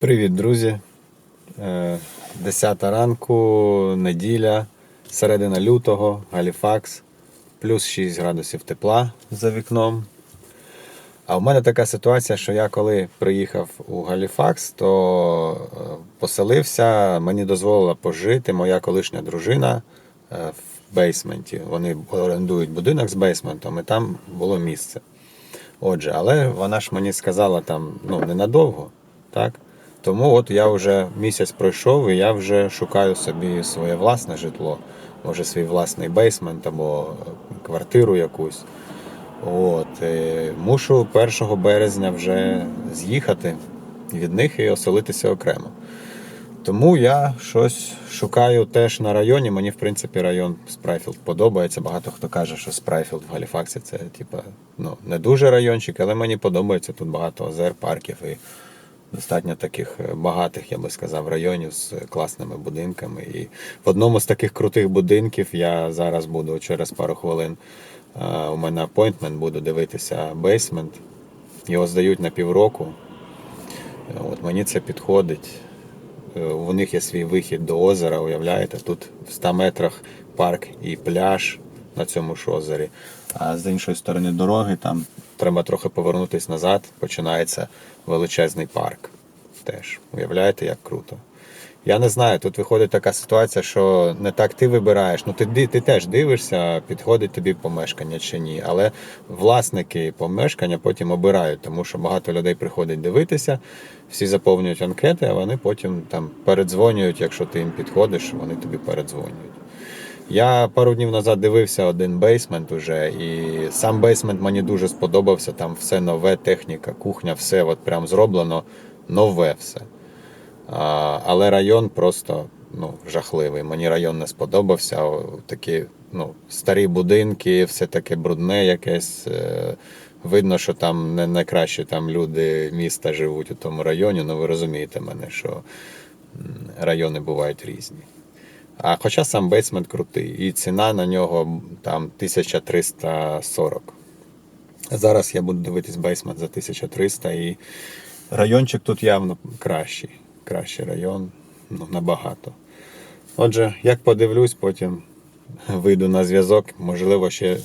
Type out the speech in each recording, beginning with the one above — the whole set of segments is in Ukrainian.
Привіт, друзі. Е, 10 ранку, неділя, середина лютого, Галіфакс, плюс 6 градусів тепла за вікном. А в мене така ситуація, що я коли приїхав у Галіфакс, то е, поселився, мені дозволила пожити моя колишня дружина е, в бейсменті. Вони орендують будинок з бейсментом, і там було місце. Отже, але вона ж мені сказала там ну, ненадовго, так? Тому от я вже місяць пройшов і я вже шукаю собі своє власне житло, може свій власний бейсмент або е, квартиру якусь. От, е, мушу 1 березня вже з'їхати від них і оселитися окремо. Тому я щось шукаю теж на районі. Мені, в принципі, район Спрайфілд подобається. Багато хто каже, що Спрайфілд в Галіфаксі це типа, ну, не дуже райончик, але мені подобається. Тут багато озер, парків і достатньо таких е, багатих, я би сказав, районів з класними будинками. І в одному з таких крутих будинків я зараз буду через пару хвилин. е, У мене апойнтмент, буду дивитися бейсмент. Його здають на півроку. От мені це підходить. Е, У них є свій вихід до озера, уявляєте? Тут в 100 метрах парк і пляж на цьому ж озері. А з іншої сторони дороги там треба трохи повернутися назад, починається величезний парк. Теж уявляєте, як круто. Я не знаю, тут виходить така ситуація, що не так ти вибираєш. Ну ти, ти теж дивишся, підходить тобі помешкання чи ні. Але власники помешкання потім обирають, тому що багато людей приходить дивитися, всі заповнюють анкети, а вони потім там передзвонюють, якщо ти їм підходиш, вони тобі передзвонюють. Я пару днів назад дивився один бейсмент уже, і сам бейсмент мені дуже сподобався. Там все нове, техніка, кухня, все от прям зроблено нове все. А, але район просто ну, жахливий. Мені район не сподобався. Такі ну, старі будинки, все таке брудне якесь. Е, Видно, що там не найкращі там люди міста живуть у тому районі. Ну ви розумієте мене, що райони бувають різні. А хоча сам бейсмент крутий, і ціна на нього там 1340. Зараз я буду дивитись бейсмент за 1300 і райончик тут явно кращий. Кращий район, ну, набагато. Отже, як подивлюсь, потім вийду на зв'язок. Можливо, ще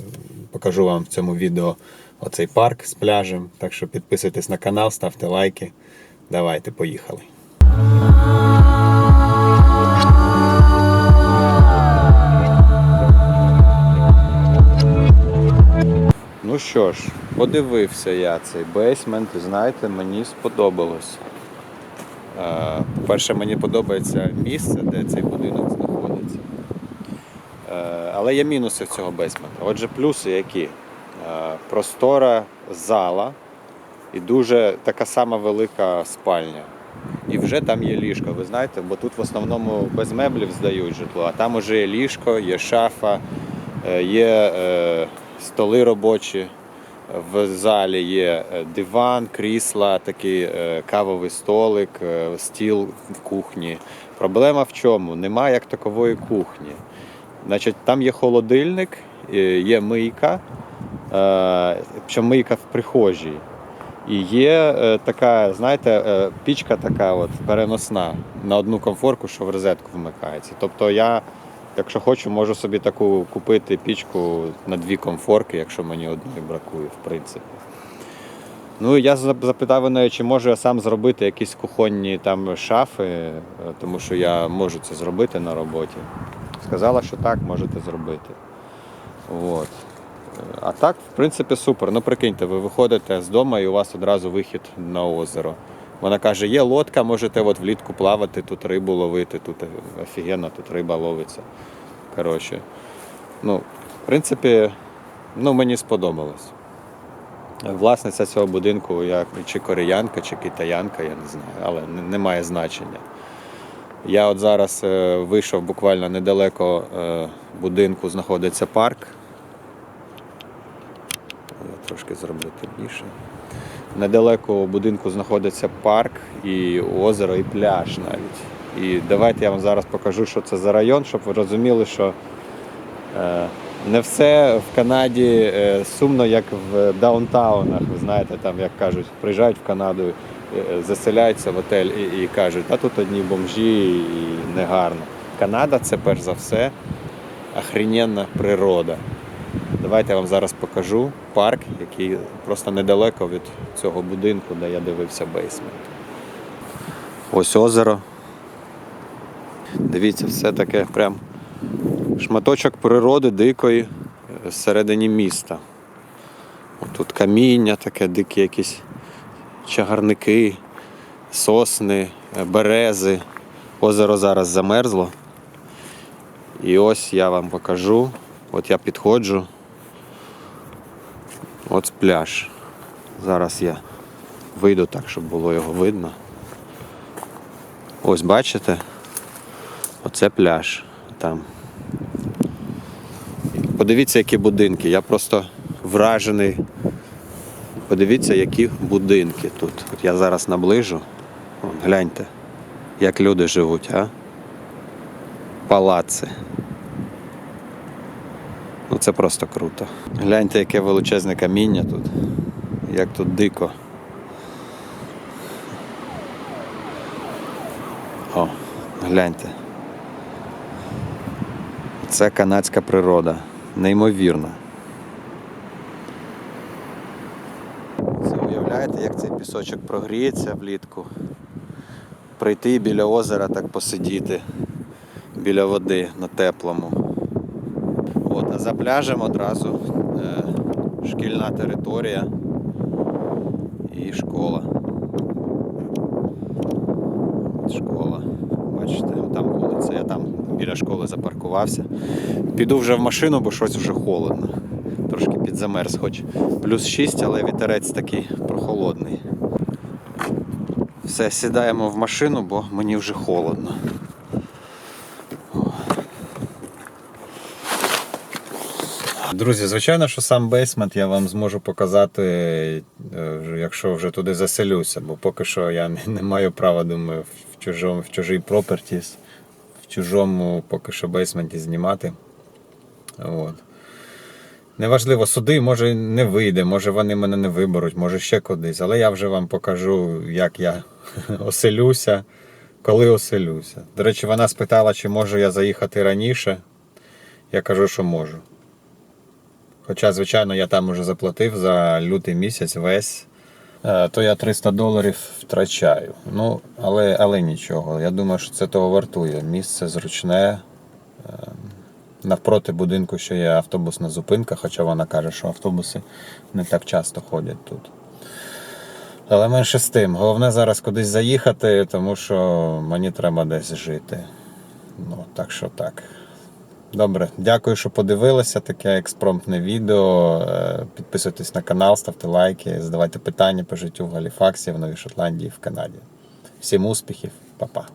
покажу вам в цьому відео оцей парк з пляжем. Так що підписуйтесь на канал, ставте лайки. Давайте, поїхали. Ну що ж, подивився я цей бейсмент, і знаєте, мені сподобалось. Е, По-перше, мені подобається місце, де цей будинок знаходиться. Е, Але є мінуси в цього бейсмента. Отже, плюси які? Е, Простора зала і дуже така сама велика спальня. І вже там є ліжко, ви знаєте, бо тут в основному без меблів здають житло, а там уже є ліжко, є шафа, є столи робочі. В залі є е, диван, крісла, такий е, кавовий столик, е, стіл в кухні. Проблема в чому? Нема як такової кухні. Значить, там є холодильник, є мийка, причому мийка в прихожій. І є така, знаєте, пічка така от переносна на одну комфорку, що в розетку вмикається. Тобто я, якщо хочу, можу собі таку купити пічку на дві комфорки, якщо мені одної бракує, в принципі. Ну, я запитав неї, чи можу я сам зробити якісь кухонні там шафи, е, тому що я можу це зробити на роботі. Сказала, що так, можете зробити. От. А так, в принципі, супер. Ну прикиньте, ви виходите з дому і у вас одразу вихід на озеро. Вона каже, є лодка, можете от влітку плавати, тут рибу ловити, тут офігенно, тут риба ловиться. Коротше. Ну, в принципі, ну, мені сподобалось. Власниця цього будинку, я чи кореянка, чи китаянка, я не знаю, але не, не має значення. Я от зараз е, вийшов буквально недалеко е, будинку, знаходиться парк. Я трошки зроблю темніше. Недалеко у будинку знаходиться парк і озеро, і пляж навіть. І давайте я вам зараз покажу, що це за район, щоб ви розуміли, що е, не все в Канаді е, сумно, як в даунтаунах. Ви знаєте, там, як кажуть, приїжджають в Канаду е, заселяються в готель і, і кажуть, а тут одні бомжі і негарно. Канада це перш за все охрененна природа. Давайте я вам зараз покажу парк, який просто недалеко від цього будинку, де я дивився бейсмент. Ось озеро. Дивіться, все таке прям шматочок природи дикої е, всередині міста. Тут каміння таке, дикі якісь чагарники, сосни, е, берези. Озеро зараз замерзло. І ось я вам покажу. От я підходжу. От пляж. Зараз я вийду так, щоб було його видно. Ось бачите? Оце пляж там. Подивіться, які будинки. Я просто вражений. Подивіться, які будинки тут. От я зараз наближу. От, гляньте, як люди живуть, а? Палаци. Ну це просто круто. Гляньте, яке величезне каміння тут. Як тут дико. О, гляньте. Це канадська природа. Неймовірна. Це уявляєте, як цей пісочок прогріється влітку. Прийти біля озера так посидіти, біля води на теплому. От, за пляжем одразу е, шкільна територія і школа. Школа. Бачите, там вулиця. Я там біля школи запаркувався. Піду вже в машину, бо щось вже холодно. Трошки підзамерз, хоч плюс 6, але вітерець такий прохолодний. Все, сідаємо в машину, бо мені вже холодно. Друзі, звичайно, що сам бейсмент я вам зможу показати, е, якщо вже туди заселюся, бо поки що я не, маю права, думаю, в чужому, в чужій пропертіс, в чужому поки що бейсменті знімати. От. Неважливо, суди, може не вийде, може вони мене не виберуть, може ще кудись, але я вже вам покажу, як я оселюся, коли оселюся. До речі, вона спитала, чи можу я заїхати раніше. Я кажу, що можу. Хоча, звичайно, я там уже заплатив за лютий місяць весь, е, то я 300 доларів втрачаю. Ну, але, але нічого. Я думаю, що це того вартує. Місце зручне. Е, Навпроти будинку ще є автобусна зупинка, хоча вона каже, що автобуси не так часто ходять тут. Але менше з тим. Головне зараз кудись заїхати, тому що мені треба десь жити. Ну, так що так. Добре, дякую, що подивилися. Таке експромтне відео. Е, Підписуйтесь на канал, ставте лайки, задавайте питання по життю в Галіфаксі, в Новій Шотландії, в Канаді. Всім успіхів, па-па.